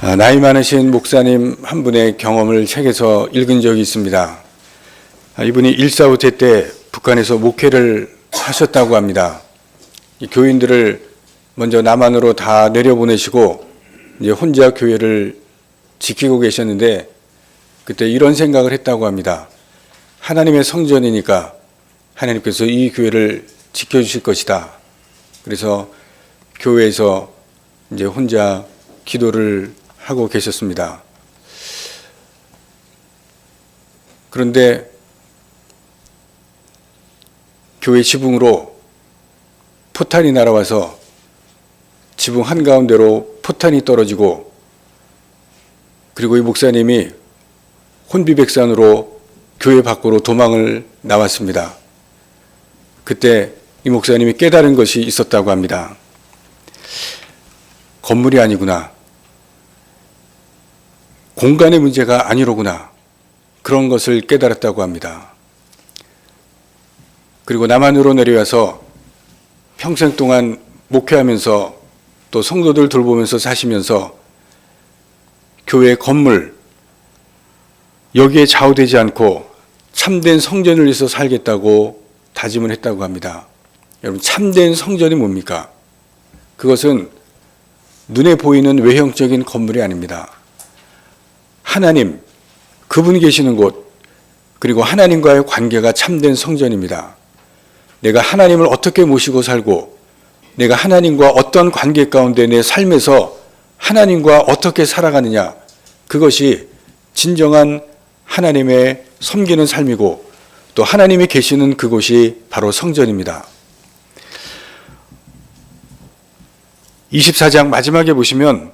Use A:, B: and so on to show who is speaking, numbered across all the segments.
A: 아, 나이 많으신 목사님 한 분의 경험을 책에서 읽은 적이 있습니다. 아, 이분이 1.4.5태 때 북한에서 목회를 하셨다고 합니다. 이 교인들을 먼저 남한으로 다 내려보내시고 이제 혼자 교회를 지키고 계셨는데 그때 이런 생각을 했다고 합니다. 하나님의 성전이니까 하나님께서 이 교회를 지켜주실 것이다. 그래서 교회에서 이제 혼자 기도를 하고 계셨습니다. 그런데 교회 지붕으로 포탄이 날아와서 지붕 한가운데로 포탄이 떨어지고 그리고 이 목사님이 혼비백산으로 교회 밖으로 도망을 나왔습니다. 그때 이 목사님이 깨달은 것이 있었다고 합니다. 건물이 아니구나. 공간의 문제가 아니로구나. 그런 것을 깨달았다고 합니다. 그리고 남한으로 내려와서 평생 동안 목회하면서 또 성도들 돌보면서 사시면서 교회 건물 여기에 좌우되지 않고 참된 성전을 위해서 살겠다고 다짐을 했다고 합니다. 여러분 참된 성전이 뭡니까? 그것은 눈에 보이는 외형적인 건물이 아닙니다. 하나님, 그분이 계시는 곳, 그리고 하나님과의 관계가 참된 성전입니다. 내가 하나님을 어떻게 모시고 살고, 내가 하나님과 어떤 관계 가운데 내 삶에서 하나님과 어떻게 살아가느냐, 그것이 진정한 하나님의 섬기는 삶이고, 또 하나님이 계시는 그곳이 바로 성전입니다. 24장 마지막에 보시면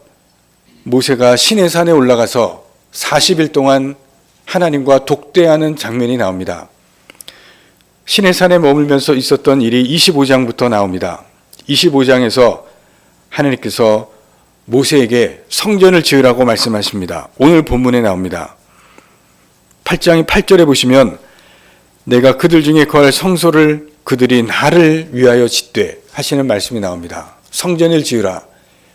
A: 모세가 신의 산에 올라가서 40일 동안 하나님과 독대하는 장면이 나옵니다. 신의 산에 머물면서 있었던 일이 25장부터 나옵니다. 25장에서 하나님께서 모세에게 성전을 지으라고 말씀하십니다. 오늘 본문에 나옵니다. 8장이 8절에 보시면 내가 그들 중에 거할 성소를 그들이 나를 위하여 짓되 하시는 말씀이 나옵니다. 성전을 지으라.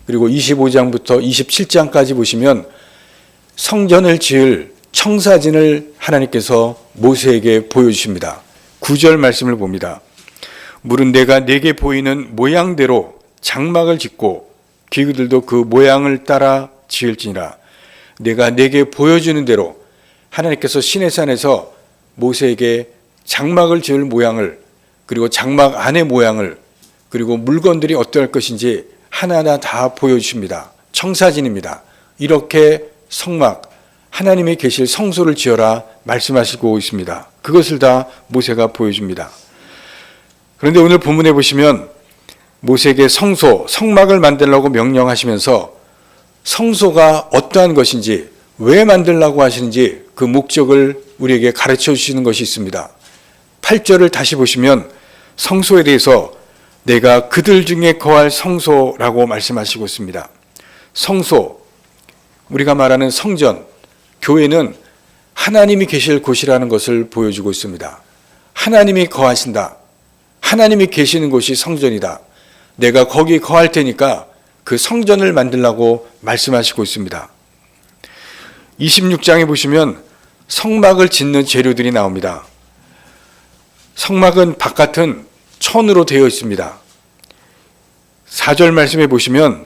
A: 그리고 25장부터 27장까지 보시면 성전을 지을 청사진을 하나님께서 모세에게 보여주십니다. 9절 말씀을 봅니다. 물은 내가 내게 보이는 모양대로 장막을 짓고 기구들도 그 모양을 따라 지을지니라. 내가 내게 보여주는 대로 하나님께서 시내산에서 모세에게 장막을 지을 모양을 그리고 장막 안의 모양을 그리고 물건들이 어떠할 것인지 하나하나 다 보여주십니다. 청사진입니다. 이렇게 성막, 하나님이 계실 성소를 지어라 말씀하시고 있습니다. 그것을 다 모세가 보여줍니다. 그런데 오늘 본문에 보시면 모세에게 성소, 성막을 만들라고 명령하시면서 성소가 어떠한 것인지 왜 만들라고 하시는지 그 목적을 우리에게 가르쳐 주시는 것이 있습니다. 8절을 다시 보시면 성소에 대해서 내가 그들 중에 거할 성소라고 말씀하시고 있습니다. 성소, 우리가 말하는 성전, 교회는 하나님이 계실 곳이라는 것을 보여주고 있습니다. 하나님이 거하신다. 하나님이 계시는 곳이 성전이다. 내가 거기 거할 테니까 그 성전을 만들라고 말씀하시고 있습니다. 26장에 보시면 성막을 짓는 재료들이 나옵니다. 성막은 바깥은 천으로 되어 있습니다. 4절 말씀에 보시면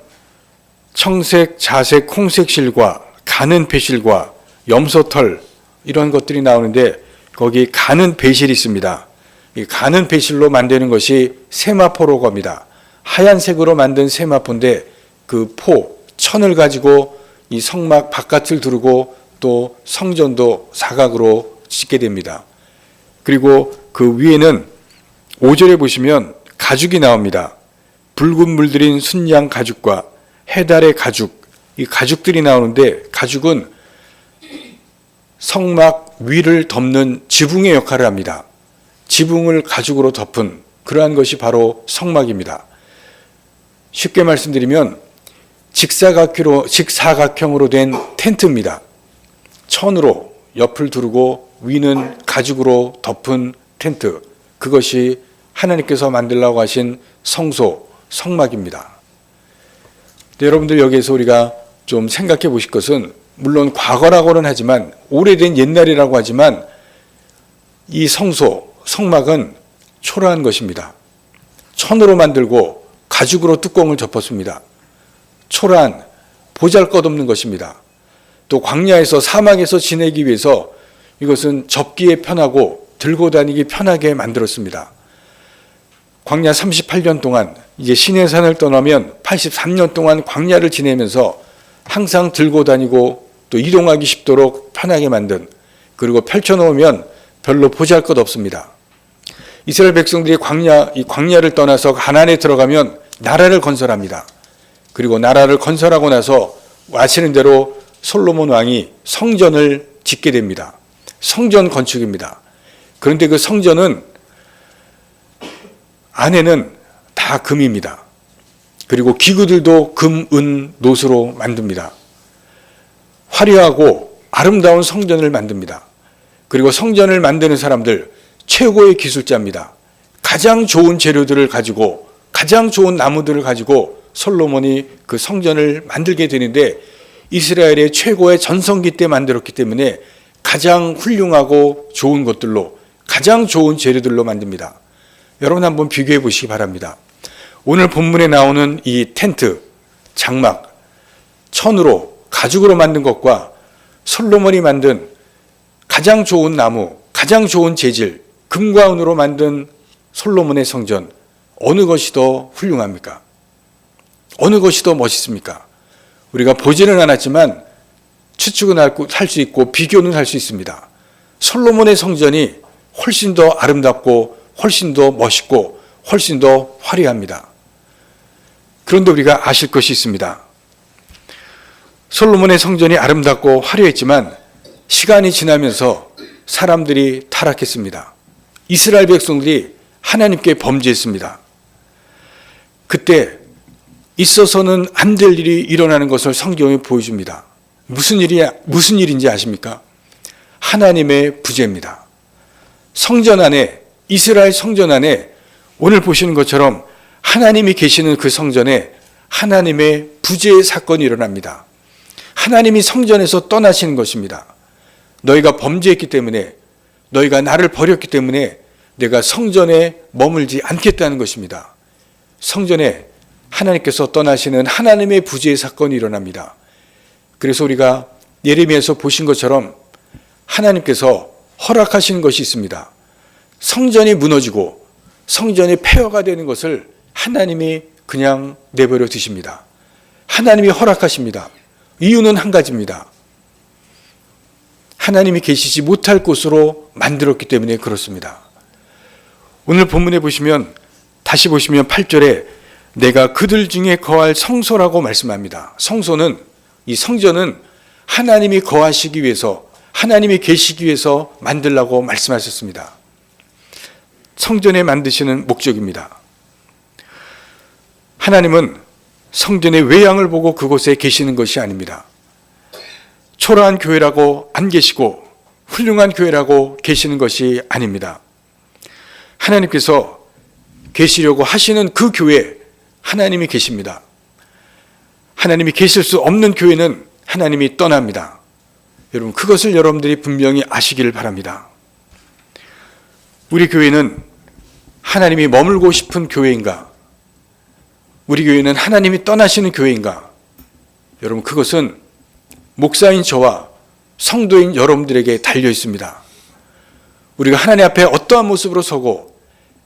A: 청색, 자색, 홍색 실과 가는 배실과 염소털 이런 것들이 나오는데 거기 가는 배실이 있습니다. 이 가는 배실로 만드는 것이 세마포로 겁니다. 하얀색으로 만든 세마포인데 그 포, 천을 가지고 이 성막 바깥을 두르고 또 성전도 사각으로 짓게 됩니다. 그리고 그 위에는 5절에 보시면 가죽이 나옵니다. 붉은 물들인 순양 가죽과 해달의 가죽, 이 가죽들이 나오는데 가죽은 성막 위를 덮는 지붕의 역할을 합니다. 지붕을 가죽으로 덮은 그러한 것이 바로 성막입니다. 쉽게 말씀드리면 직사각형으로, 직사각형으로 된 텐트입니다. 천으로 옆을 두르고 위는 가죽으로 덮은 텐트. 그것이 하나님께서 만들라고 하신 성소, 성막입니다. 네, 여러분들 여기에서 우리가 좀 생각해 보실 것은 물론 과거라고는 하지만 오래된 옛날이라고 하지만 이 성소, 성막은 초라한 것입니다. 천으로 만들고 가죽으로 뚜껑을 덮었습니다. 초라한 보잘 것 없는 것입니다. 또 광야에서 사막에서 지내기 위해서 이것은 접기에 편하고 들고 다니기 편하게 만들었습니다. 광야 38년 동안 이제 시내산을 떠나면 83년 동안 광야를 지내면서 항상 들고 다니고 또 이동하기 쉽도록 편하게 만든 그리고 펼쳐놓으면 별로 보잘 것 없습니다. 이스라엘 백성들이 광야 이 광야를 떠나서 가나안에 들어가면 나라를 건설합니다. 그리고 나라를 건설하고 나서 아시는 대로 솔로몬 왕이 성전을 짓게 됩니다. 성전 건축입니다. 그런데 그 성전은 안에는 다 금입니다. 그리고 기구들도 금, 은, 노수로 만듭니다. 화려하고 아름다운 성전을 만듭니다. 그리고 성전을 만드는 사람들 최고의 기술자입니다. 가장 좋은 재료들을 가지고 가장 좋은 나무들을 가지고 솔로몬이 그 성전을 만들게 되는데 이스라엘의 최고의 전성기 때 만들었기 때문에 가장 훌륭하고 좋은 것들로 가장 좋은 재료들로 만듭니다. 여러분 한번 비교해 보시기 바랍니다. 오늘 본문에 나오는 이 텐트, 장막, 천으로 가죽으로 만든 것과 솔로몬이 만든 가장 좋은 나무, 가장 좋은 재질, 금과 은으로 만든 솔로몬의 성전 어느 것이 더 훌륭합니까? 어느 것이 더 멋있습니까? 우리가 보지는 않았지만 추측은 할 수 있고 비교는 할 수 있습니다. 솔로몬의 성전이 훨씬 더 아름답고 훨씬 더 멋있고 훨씬 더 화려합니다. 그런데 우리가 아실 것이 있습니다. 솔로몬의 성전이 아름답고 화려했지만 시간이 지나면서 사람들이 타락했습니다. 이스라엘 백성들이 하나님께 범죄했습니다. 그때 있어서는 안 될 일이 일어나는 것을 성경이 보여줍니다. 무슨 일이 무슨 일인지 아십니까? 하나님의 부재입니다. 성전 안에 이스라엘 성전 안에 오늘 보시는 것처럼 하나님이 계시는 그 성전에 하나님의 부재의 사건이 일어납니다. 하나님이 성전에서 떠나시는 것입니다. 너희가 범죄했기 때문에 너희가 나를 버렸기 때문에 내가 성전에 머물지 않겠다는 것입니다. 성전에 하나님께서 떠나시는 하나님의 부재의 사건이 일어납니다. 그래서 우리가 예레미야에서 보신 것처럼 하나님께서 허락하시는 것이 있습니다. 성전이 무너지고 성전이 폐허가 되는 것을 하나님이 그냥 내버려 두십니다. 하나님이 허락하십니다. 이유는 한 가지입니다. 하나님이 계시지 못할 곳으로 만들었기 때문에 그렇습니다. 오늘 본문에 보시면 다시 보시면 8절에 내가 그들 중에 거할 성소라고 말씀합니다. 성소는 이 성전은 하나님이 거하시기 위해서 하나님이 계시기 위해서 만들라고 말씀하셨습니다. 성전에 만드시는 목적입니다. 하나님은 성전의 외양을 보고 그곳에 계시는 것이 아닙니다. 초라한 교회라고 안 계시고 훌륭한 교회라고 계시는 것이 아닙니다. 하나님께서 계시려고 하시는 그 교회 하나님이 계십니다. 하나님이 계실 수 없는 교회는 하나님이 떠납니다. 여러분 그것을 여러분들이 분명히 아시기를 바랍니다. 우리 교회는 하나님이 머물고 싶은 교회인가? 우리 교회는 하나님이 떠나시는 교회인가? 여러분 그것은 목사인 저와 성도인 여러분들에게 달려 있습니다. 우리가 하나님 앞에 어떠한 모습으로 서고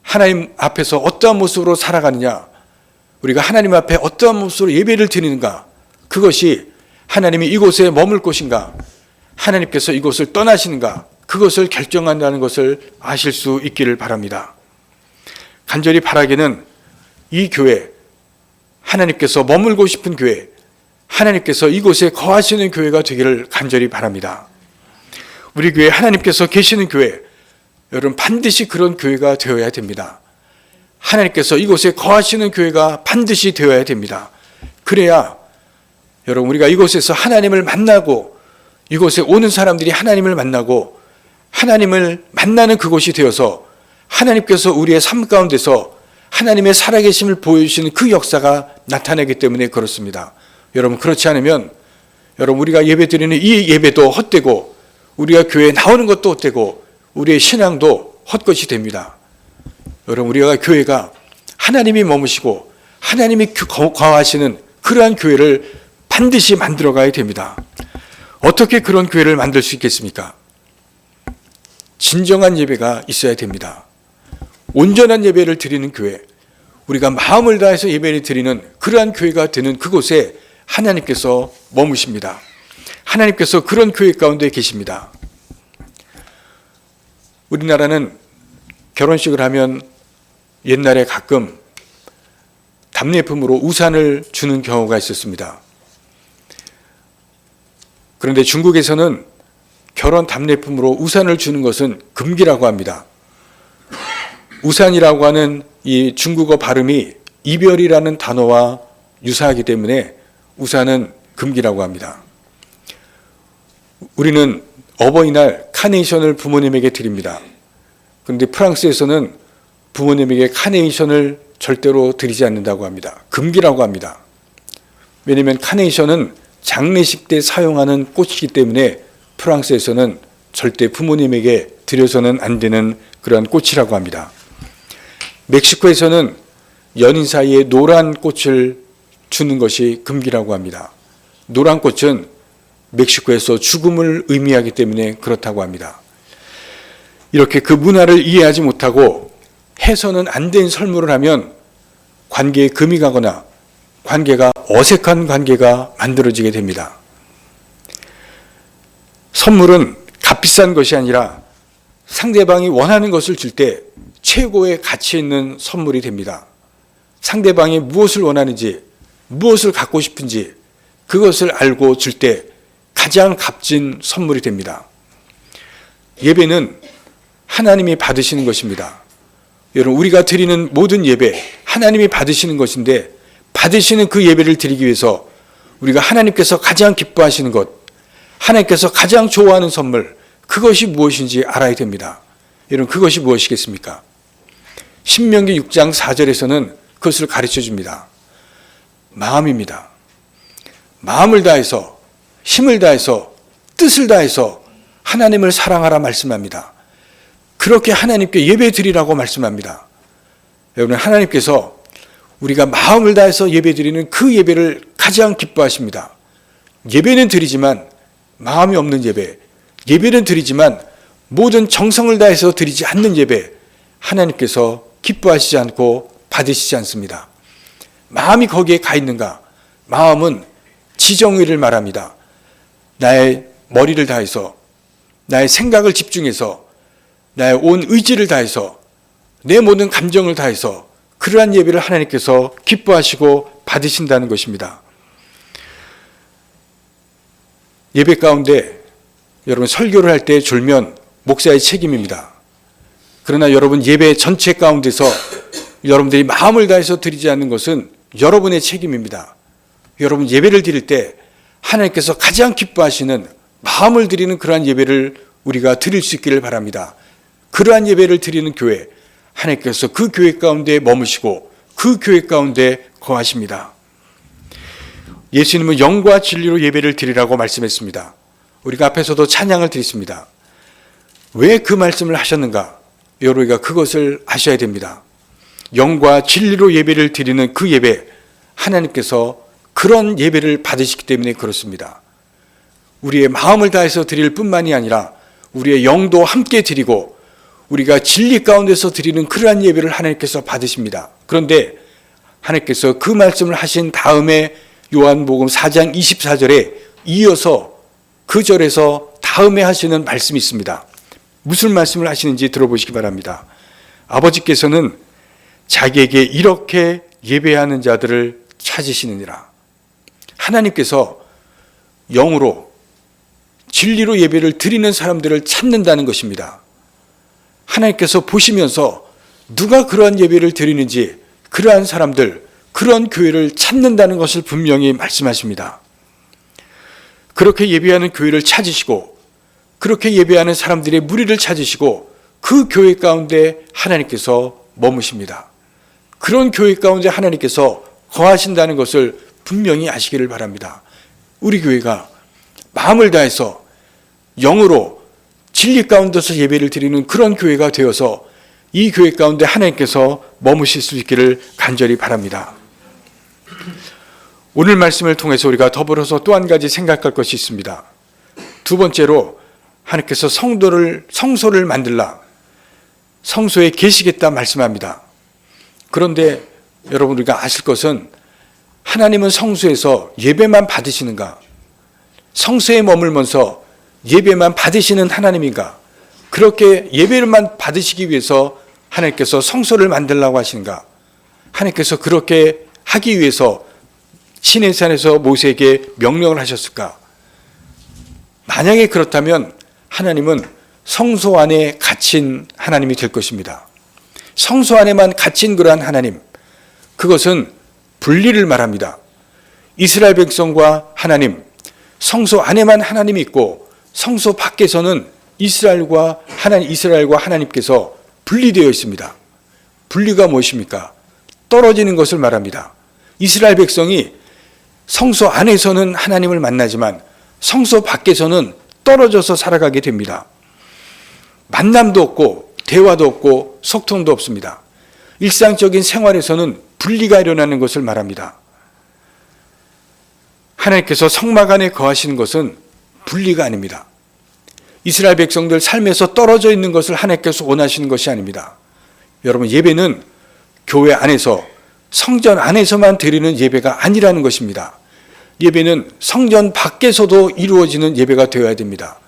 A: 하나님 앞에서 어떠한 모습으로 살아가느냐, 우리가 하나님 앞에 어떠한 모습으로 예배를 드리는가, 그것이 하나님이 이곳에 머물 곳인가, 하나님께서 이곳을 떠나시는가, 그것을 결정한다는 것을 아실 수 있기를 바랍니다. 간절히 바라기는 이 교회, 하나님께서 머물고 싶은 교회, 하나님께서 이곳에 거하시는 교회가 되기를 간절히 바랍니다. 우리 교회 하나님께서 계시는 교회, 여러분 반드시 그런 교회가 되어야 됩니다. 하나님께서 이곳에 거하시는 교회가 반드시 되어야 됩니다. 그래야 여러분 우리가 이곳에서 하나님을 만나고 이곳에 오는 사람들이 하나님을 만나고 하나님을 만나는 그곳이 되어서 하나님께서 우리의 삶 가운데서 하나님의 살아계심을 보여주시는 그 역사가 나타나기 때문에 그렇습니다. 여러분 그렇지 않으면 여러분 우리가 예배 드리는 이 예배도 헛되고 우리가 교회에 나오는 것도 헛되고 우리의 신앙도 헛것이 됩니다. 여러분 우리가 교회가 하나님이 머무시고 하나님이 교- 거하시는 그러한 교회를 반드시 만들어 가야 됩니다. 어떻게 그런 교회를 만들 수 있겠습니까? 진정한 예배가 있어야 됩니다. 온전한 예배를 드리는 교회, 우리가 마음을 다해서 예배를 드리는 그러한 교회가 되는 그곳에 하나님께서 머무십니다. 하나님께서 그런 교회 가운데 계십니다. 우리나라는 결혼식을 하면 옛날에 가끔 답례품으로 우산을 주는 경우가 있었습니다. 그런데 중국에서는 결혼 답례품으로 우산을 주는 것은 금기라고 합니다. 우산이라고 하는 이 중국어 발음이 이별이라는 단어와 유사하기 때문에 우산은 금기라고 합니다. 우리는 어버이날 카네이션을 부모님에게 드립니다. 그런데 프랑스에서는 부모님에게 카네이션을 절대로 드리지 않는다고 합니다. 금기라고 합니다. 왜냐하면 카네이션은 장례식 때 사용하는 꽃이기 때문에 프랑스에서는 절대 부모님에게 드려서는 안 되는 그러한 꽃이라고 합니다. 멕시코에서는 연인 사이에 노란 꽃을 주는 것이 금기라고 합니다. 노란 꽃은 멕시코에서 죽음을 의미하기 때문에 그렇다고 합니다. 이렇게 그 문화를 이해하지 못하고 해서는 안 된 설물을 하면 관계에 금이 가거나 관계가 어색한 관계가 만들어지게 됩니다. 선물은 값비싼 것이 아니라 상대방이 원하는 것을 줄 때 최고의 가치 있는 선물이 됩니다. 상대방이 무엇을 원하는지, 무엇을 갖고 싶은지 그것을 알고 줄 때 가장 값진 선물이 됩니다. 예배는 하나님이 받으시는 것입니다. 여러분, 우리가 드리는 모든 예배, 하나님이 받으시는 것인데, 받으시는 그 예배를 드리기 위해서 우리가 하나님께서 가장 기뻐하시는 것, 하나님께서 가장 좋아하는 선물, 그것이 무엇인지 알아야 됩니다. 여러분, 그것이 무엇이겠습니까? 신명기 6장 4절에서는 그것을 가르쳐 줍니다. 마음입니다. 마음을 다해서, 힘을 다해서, 뜻을 다해서 하나님을 사랑하라 말씀합니다. 그렇게 하나님께 예배 드리라고 말씀합니다. 여러분, 하나님께서 우리가 마음을 다해서 예배 드리는 그 예배를 가장 기뻐하십니다. 예배는 드리지만 마음이 없는 예배, 예배는 드리지만 모든 정성을 다해서 드리지 않는 예배, 하나님께서 기뻐하시지 않고 받으시지 않습니다. 마음이 거기에 가 있는가? 마음은 지정의를 말합니다. 나의 머리를 다해서, 나의 생각을 집중해서, 나의 온 의지를 다해서, 내 모든 감정을 다해서 그러한 예배를 하나님께서 기뻐하시고 받으신다는 것입니다. 예배 가운데 여러분 설교를 할 때 졸면 목사의 책임입니다. 그러나 여러분 예배 전체 가운데서 여러분들이 마음을 다해서 드리지 않는 것은 여러분의 책임입니다. 여러분 예배를 드릴 때 하나님께서 가장 기뻐하시는 마음을 드리는 그러한 예배를 우리가 드릴 수 있기를 바랍니다. 그러한 예배를 드리는 교회, 하나님께서 그 교회 가운데 머무시고 그 교회 가운데 거하십니다. 예수님은 영과 진리로 예배를 드리라고 말씀했습니다. 우리가 앞에서도 찬양을 드렸습니다. 왜 그 말씀을 하셨는가? 여러분가 그것을 아셔야 됩니다. 영과 진리로 예배를 드리는 그 예배, 하나님께서 그런 예배를 받으시기 때문에 그렇습니다. 우리의 마음을 다해서 드릴 뿐만이 아니라 우리의 영도 함께 드리고 우리가 진리 가운데서 드리는 그러한 예배를 하나님께서 받으십니다. 그런데 하나님께서 그 말씀을 하신 다음에 요한복음 4장 24절에 이어서 그 절에서 다음에 하시는 말씀이 있습니다. 무슨 말씀을 하시는지 들어보시기 바랍니다. 아버지께서는 자기에게 이렇게 예배하는 자들을 찾으시느니라. 하나님께서 영으로 진리로 예배를 드리는 사람들을 찾는다는 것입니다. 하나님께서 보시면서 누가 그러한 예배를 드리는지 그러한 사람들, 그런 교회를 찾는다는 것을 분명히 말씀하십니다. 그렇게 예배하는 교회를 찾으시고 그렇게 예배하는 사람들의 무리를 찾으시고 그 교회 가운데 하나님께서 머무십니다. 그런 교회 가운데 하나님께서 거하신다는 것을 분명히 아시기를 바랍니다. 우리 교회가 마음을 다해서 영으로 진리 가운데서 예배를 드리는 그런 교회가 되어서 이 교회 가운데 하나님께서 머무실 수 있기를 간절히 바랍니다. 오늘 말씀을 통해서 우리가 더불어서 또 한 가지 생각할 것이 있습니다. 두 번째로 하나님께서 성도를 성소를 만들라 성소에 계시겠다 말씀합니다. 그런데 여러분 우리가 아실 것은 하나님은 성소에서 예배만 받으시는가? 성소에 머물면서 예배만 받으시는 하나님인가? 그렇게 예배만 받으시기 위해서 하나님께서 성소를 만들라고 하신가? 하나님께서 그렇게 하기 위해서 신의 산에서 모세에게 명령을 하셨을까? 만약에 그렇다면 하나님은 성소 안에 갇힌 하나님이 될 것입니다. 성소 안에만 갇힌 그러한 하나님, 그것은 분리를 말합니다. 이스라엘 백성과 하나님, 성소 안에만 하나님이 있고 성소 밖에서는 이스라엘과 하나님 이스라엘과 하나님께서 분리되어 있습니다. 분리가 무엇입니까? 떨어지는 것을 말합니다. 이스라엘 백성이 성소 안에서는 하나님을 만나지만 성소 밖에서는 떨어져서 살아가게 됩니다. 만남도 없고 대화도 없고 소통도 없습니다. 일상적인 생활에서는 분리가 일어나는 것을 말합니다. 하나님께서 성막 안에 거하시는 것은 분리가 아닙니다. 이스라엘 백성들 삶에서 떨어져 있는 것을 하나님께서 원하시는 것이 아닙니다. 여러분, 예배는 교회 안에서 성전 안에서만 드리는 예배가 아니라는 것입니다. 예배는 성전 밖에서도 이루어지는 예배가 되어야 됩니다.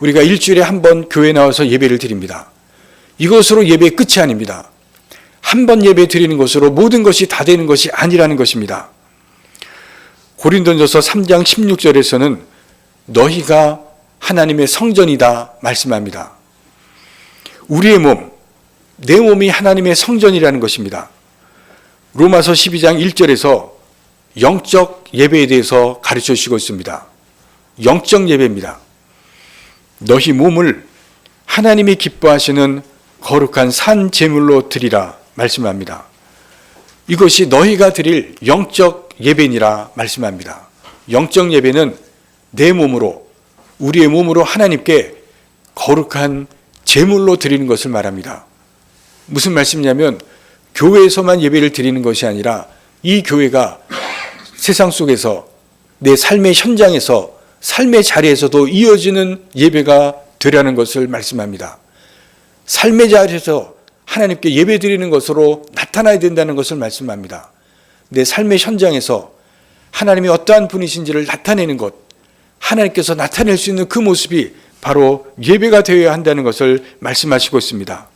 A: 우리가 일주일에 한 번 교회 나와서 예배를 드립니다. 이것으로 예배의 끝이 아닙니다. 한 번 예배 드리는 것으로 모든 것이 다 되는 것이 아니라는 것입니다. 고린도전서 3장 16절에서는 너희가 하나님의 성전이다 말씀합니다. 우리의 몸, 내 몸이 하나님의 성전이라는 것입니다. 로마서 12장 1절에서 영적 예배에 대해서 가르쳐 주시고 있습니다. 영적 예배입니다. 너희 몸을 하나님이 기뻐하시는 거룩한 산 제물로 드리라 말씀합니다. 이것이 너희가 드릴 영적 예배니라 말씀합니다. 영적 예배는 내 몸으로 우리의 몸으로 하나님께 거룩한 제물로 드리는 것을 말합니다. 무슨 말씀이냐면 교회에서만 예배를 드리는 것이 아니라 이 교회가 세상 속에서 내 삶의 현장에서 삶의 자리에서도 이어지는 예배가 되라는 것을 말씀합니다. 삶의 자리에서 하나님께 예배 드리는 것으로 나타나야 된다는 것을 말씀합니다. 내 삶의 현장에서 하나님이 어떠한 분이신지를 나타내는 것, 하나님께서 나타낼 수 있는 그 모습이 바로 예배가 되어야 한다는 것을 말씀하시고 있습니다.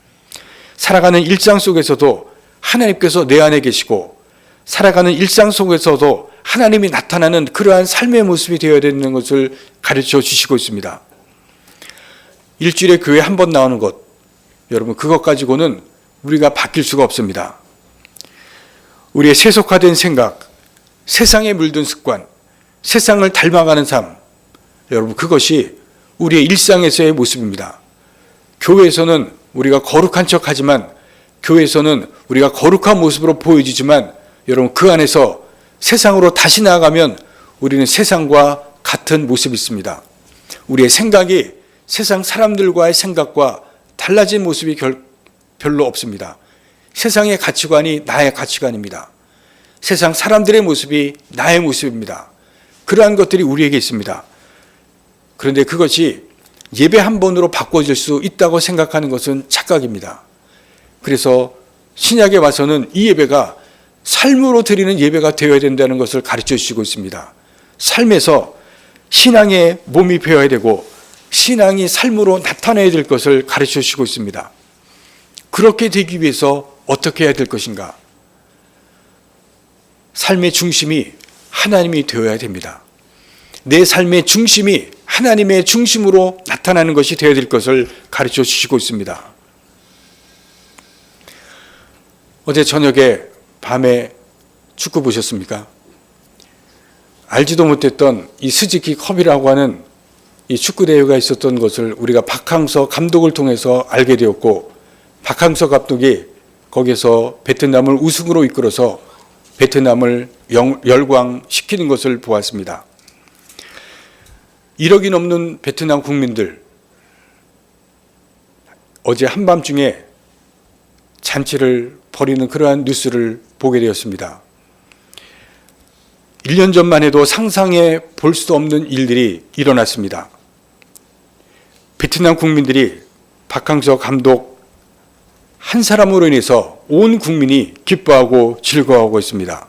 A: 살아가는 일상 속에서도 하나님께서 내 안에 계시고 살아가는 일상 속에서도 하나님이 나타나는 그러한 삶의 모습이 되어야 되는 것을 가르쳐 주시고 있습니다. 일주일에 교회 한 번 나오는 것, 여러분 그것 가지고는 우리가 바뀔 수가 없습니다. 우리의 세속화된 생각, 세상에 물든 습관, 세상을 닮아가는 삶, 여러분 그것이 우리의 일상에서의 모습입니다. 교회에서는 우리가 거룩한 척 하지만 교회에서는 우리가 거룩한 모습으로 보여지지만 여러분 그 안에서 세상으로 다시 나아가면 우리는 세상과 같은 모습이 있습니다. 우리의 생각이 세상 사람들과의 생각과 달라진 모습이 결, 별로 없습니다. 세상의 가치관이 나의 가치관입니다. 세상 사람들의 모습이 나의 모습입니다. 그러한 것들이 우리에게 있습니다. 그런데 그것이 예배 한 번으로 바꿔질 수 있다고 생각하는 것은 착각입니다. 그래서 신약에 와서는 이 예배가 삶으로 드리는 예배가 되어야 된다는 것을 가르쳐 주시고 있습니다. 삶에서 신앙의 몸이 되어야 되고 신앙이 삶으로 나타내야 될 것을 가르쳐 주시고 있습니다. 그렇게 되기 위해서 어떻게 해야 될 것인가? 삶의 중심이 하나님이 되어야 됩니다. 내 삶의 중심이 하나님의 중심으로 나타나는 것이 되어야 될 것을 가르쳐 주시고 있습니다. 어제 저녁에 밤에 축구 보셨습니까? 알지도 못했던 이 스즈키 컵이라고 하는 이 축구 대회가 있었던 것을 우리가 박항서 감독을 통해서 알게 되었고 박항서 감독이 거기서 베트남을 우승으로 이끌어서 베트남을 영, 열광시키는 것을 보았습니다. 1억이 넘는 베트남 국민들 어제 한밤중에 잔치를 벌이는 그러한 뉴스를 보게 되었습니다. 1년 전만 해도 상상해 볼 수 없는 일들이 일어났습니다. 베트남 국민들이 박항서 감독 한 사람으로 인해서 온 국민이 기뻐하고 즐거워하고 있습니다.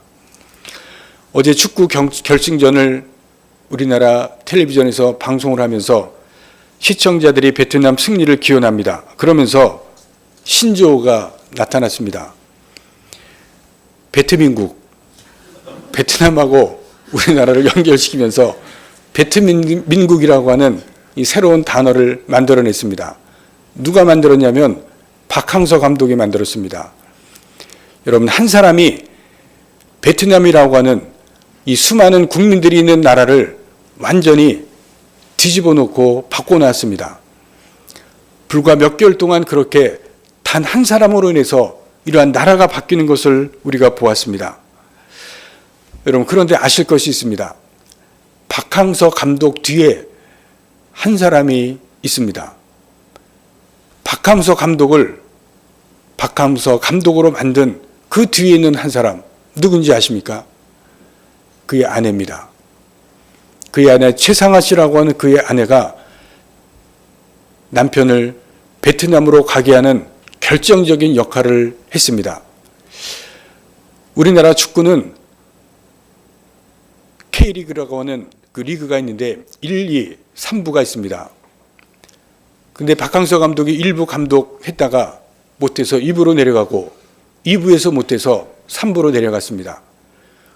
A: 어제 축구 경- 결승전을 우리나라 텔레비전에서 방송을 하면서 시청자들이 베트남 승리를 기원합니다. 그러면서 신조어가 나타났습니다. 베트민국, 베트남하고 우리나라를 연결시키면서 베트민국이라고 하는 이 새로운 단어를 만들어냈습니다. 누가 만들었냐면 박항서 감독이 만들었습니다. 여러분 한 사람이 베트남이라고 하는 이 수많은 국민들이 있는 나라를 완전히 뒤집어 놓고 바꿔놨습니다. 불과 몇 개월 동안 그렇게 단 한 사람으로 인해서 이러한 나라가 바뀌는 것을 우리가 보았습니다. 여러분 그런데 아실 것이 있습니다. 박항서 감독 뒤에 한 사람이 있습니다. 박항서 감독을 박항서 감독으로 만든 그 뒤에 있는 한 사람 누군지 아십니까? 그의 아내입니다. 그의 아내 최상아 씨라고 하는 그의 아내가 남편을 베트남으로 가게 하는 결정적인 역할을 했습니다. 우리나라 축구는 K리그라고 하는 그 리그가 있는데 1, 2, 3부가 있습니다. 근데 박항서 감독이 1부 감독 했다가 못해서 2부로 내려가고 2부에서 못해서 3부로 내려갔습니다.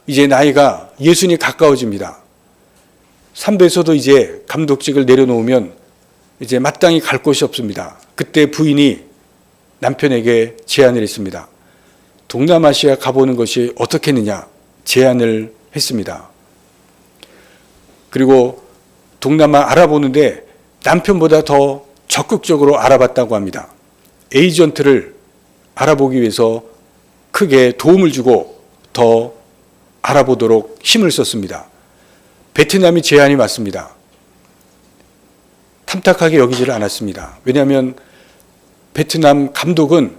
A: 이제 나이가 예순이 가까워집니다. 3부에서도 이제 감독직을 내려놓으면 이제 마땅히 갈 곳이 없습니다. 그때 부인이 남편에게 제안을 했습니다. 동남아시아 가보는 것이 어떻겠느냐 제안을 했습니다. 그리고 동남아 알아보는데 남편보다 더 적극적으로 알아봤다고 합니다. 에이전트를 알아보기 위해서 크게 도움을 주고 더 알아보도록 힘을 썼습니다. 베트남이 제안이 왔습니다. 탐탁하게 여기지를 않았습니다. 왜냐하면 베트남 감독은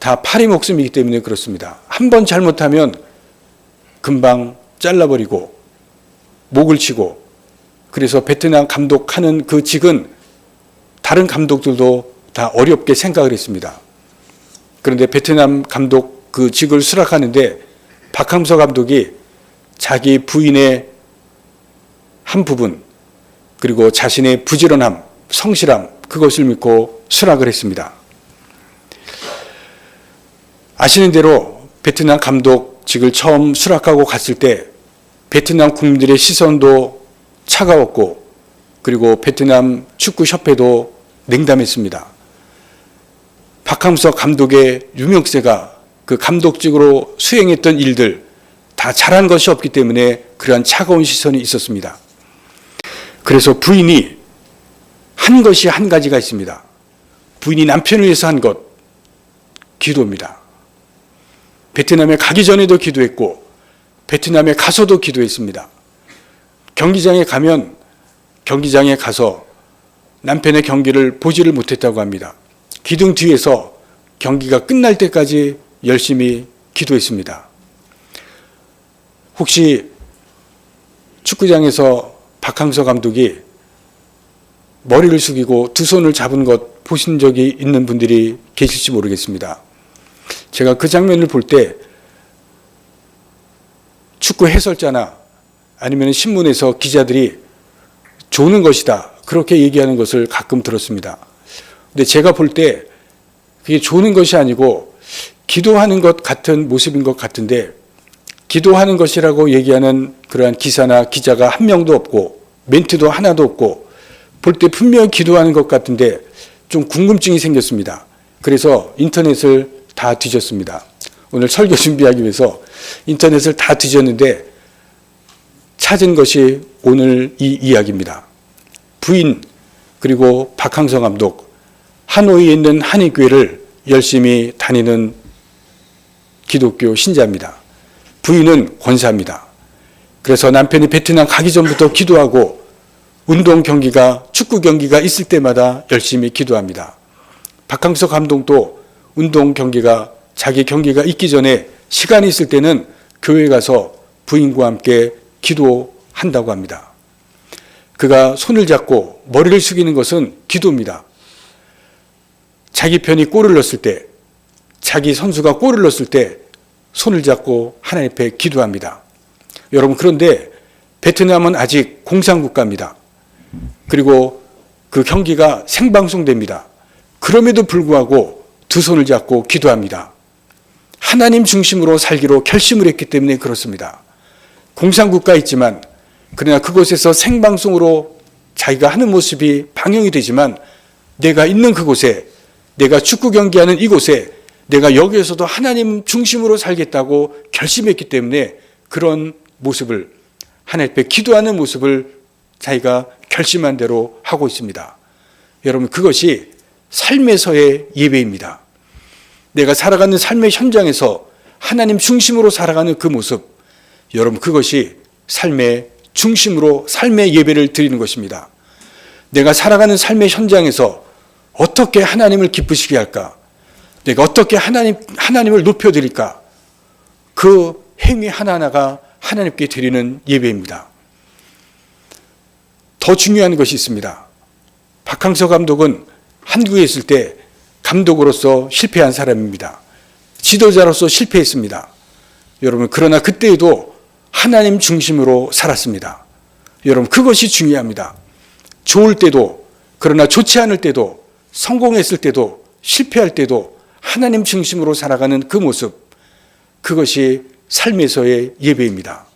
A: 다 파리 목숨이기 때문에 그렇습니다. 한 번 잘못하면 금방 잘라버리고 목을 치고 그래서 베트남 감독하는 그 직은 다른 감독들도 다 어렵게 생각을 했습니다. 그런데 베트남 감독 그 직을 수락하는데 박항서 감독이 자기 부인의 한 부분 그리고 자신의 부지런함, 성실함 그것을 믿고 수락을 했습니다. 아시는 대로 베트남 감독직을 처음 수락하고 갔을 때 베트남 국민들의 시선도 차가웠고 그리고 베트남 축구협회도 냉담했습니다. 박항서 감독의 유명세가 그 감독직으로 수행했던 일들 다 잘한 것이 없기 때문에 그러한 차가운 시선이 있었습니다. 그래서 부인이 한 것이 한 가지가 있습니다. 부인이 남편을 위해서 한 것, 기도입니다. 베트남에 가기 전에도 기도했고, 베트남에 가서도 기도했습니다. 경기장에 가면 경기장에 가서 남편의 경기를 보지를 못했다고 합니다. 기둥 뒤에서 경기가 끝날 때까지 열심히 기도했습니다. 혹시 축구장에서 박항서 감독이 머리를 숙이고 두 손을 잡은 것 보신 적이 있는 분들이 계실지 모르겠습니다. 제가 그 장면을 볼 때 축구 해설자나 아니면 신문에서 기자들이 조는 것이다. 그렇게 얘기하는 것을 가끔 들었습니다. 근데 제가 볼 때 그게 조는 것이 아니고 기도하는 것 같은 모습인 것 같은데 기도하는 것이라고 얘기하는 그러한 기사나 기자가 한 명도 없고 멘트도 하나도 없고 볼 때 분명히 기도하는 것 같은데 좀 궁금증이 생겼습니다. 그래서 인터넷을 다 뒤졌습니다. 오늘 설교 준비하기 위해서 인터넷을 다 뒤졌는데 찾은 것이 오늘 이 이야기입니다. 부인 그리고 박항서 감독 하노이에 있는 한의교회를 열심히 다니는 기독교 신자입니다. 부인은 권사입니다. 그래서 남편이 베트남 가기 전부터 기도하고 운동 경기가 축구 경기가 있을 때마다 열심히 기도합니다. 박항서 감독도 운동 경기가 자기 경기가 있기 전에 시간이 있을 때는 교회 가서 부인과 함께 기도한다고 합니다. 그가 손을 잡고 머리를 숙이는 것은 기도입니다. 자기 편이 골을 넣었을 때, 자기 선수가 골을 넣었을 때 손을 잡고 하나님 앞에 기도합니다. 여러분, 그런데 베트남은 아직 공산국가입니다. 그리고 그 경기가 생방송됩니다. 그럼에도 불구하고 두 손을 잡고 기도합니다. 하나님 중심으로 살기로 결심을 했기 때문에 그렇습니다. 공산국가 있지만 그러나 그곳에서 생방송으로 자기가 하는 모습이 방영이 되지만 내가 있는 그곳에 내가 축구 경기하는 이곳에 내가 여기에서도 하나님 중심으로 살겠다고 결심했기 때문에 그런 모습을 하나님 앞에 기도하는 모습을 자기가 결심한 대로 하고 있습니다. 여러분 그것이 삶에서의 예배입니다. 내가 살아가는 삶의 현장에서 하나님 중심으로 살아가는 그 모습, 여러분 그것이 삶의 중심으로 삶의 예배를 드리는 것입니다. 내가 살아가는 삶의 현장에서 어떻게 하나님을 기쁘시게 할까? 내가 어떻게 하나님, 하나님을 높여드릴까? 그 행위 하나하나가 하나님께 드리는 예배입니다. 더 중요한 것이 있습니다. 박항서 감독은 한국에 있을 때 감독으로서 실패한 사람입니다. 지도자로서 실패했습니다. 여러분, 그러나 그때에도 하나님 중심으로 살았습니다. 여러분, 그것이 중요합니다. 좋을 때도, 그러나 좋지 않을 때도, 성공했을 때도, 실패할 때도 하나님 중심으로 살아가는 그 모습, 그것이 삶에서의 예배입니다.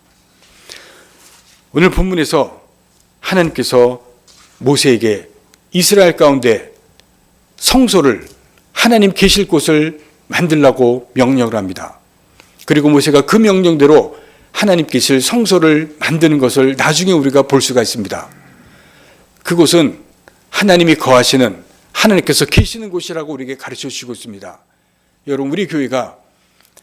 A: 오늘 본문에서 하나님께서 모세에게 이스라엘 가운데 성소를 하나님 계실 곳을 만들라고 명령을 합니다. 그리고 모세가 그 명령대로 하나님 계실 성소를 만드는 것을 나중에 우리가 볼 수가 있습니다. 그곳은 하나님이 거하시는 하나님께서 계시는 곳이라고 우리에게 가르쳐 주시고 있습니다. 여러분 우리 교회가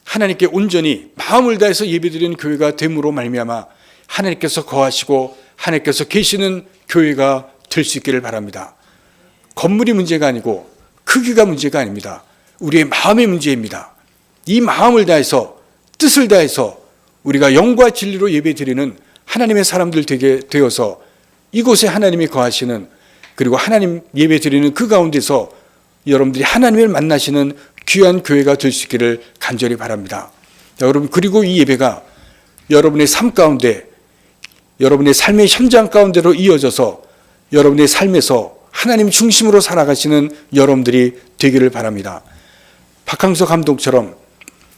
A: 하나님께 온전히 마음을 다해서 예배드리는 교회가 됨으로 말미암아 하나님께서 거하시고 하나님께서 계시는 교회가 될 수 있기를 바랍니다. 건물이 문제가 아니고 크기가 문제가 아닙니다. 우리의 마음의 문제입니다. 이 마음을 다해서 뜻을 다해서 우리가 영과 진리로 예배드리는 하나님의 사람들 되게 되어서 이곳에 하나님이 거하시는 그리고 하나님 예배드리는 그 가운데서 여러분들이 하나님을 만나시는 귀한 교회가 될 수 있기를 간절히 바랍니다. 자, 여러분 그리고 이 예배가 여러분의 삶 가운데 여러분의 삶의 현장 가운데로 이어져서 여러분의 삶에서 하나님 중심으로 살아가시는 여러분들이 되기를 바랍니다. 박항서 감독처럼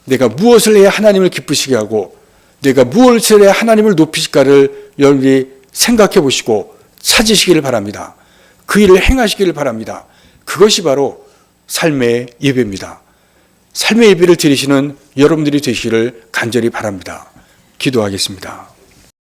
A: 내가 무엇을 해야 하나님을 기쁘시게 하고 내가 무엇을 해야 하나님을 높이실까를 여러분이 생각해 보시고 찾으시기를 바랍니다. 그 일을 행하시기를 바랍니다. 그것이 바로 삶의 예배입니다. 삶의 예배를 드리시는 여러분들이 되시기를 간절히 바랍니다. 기도하겠습니다.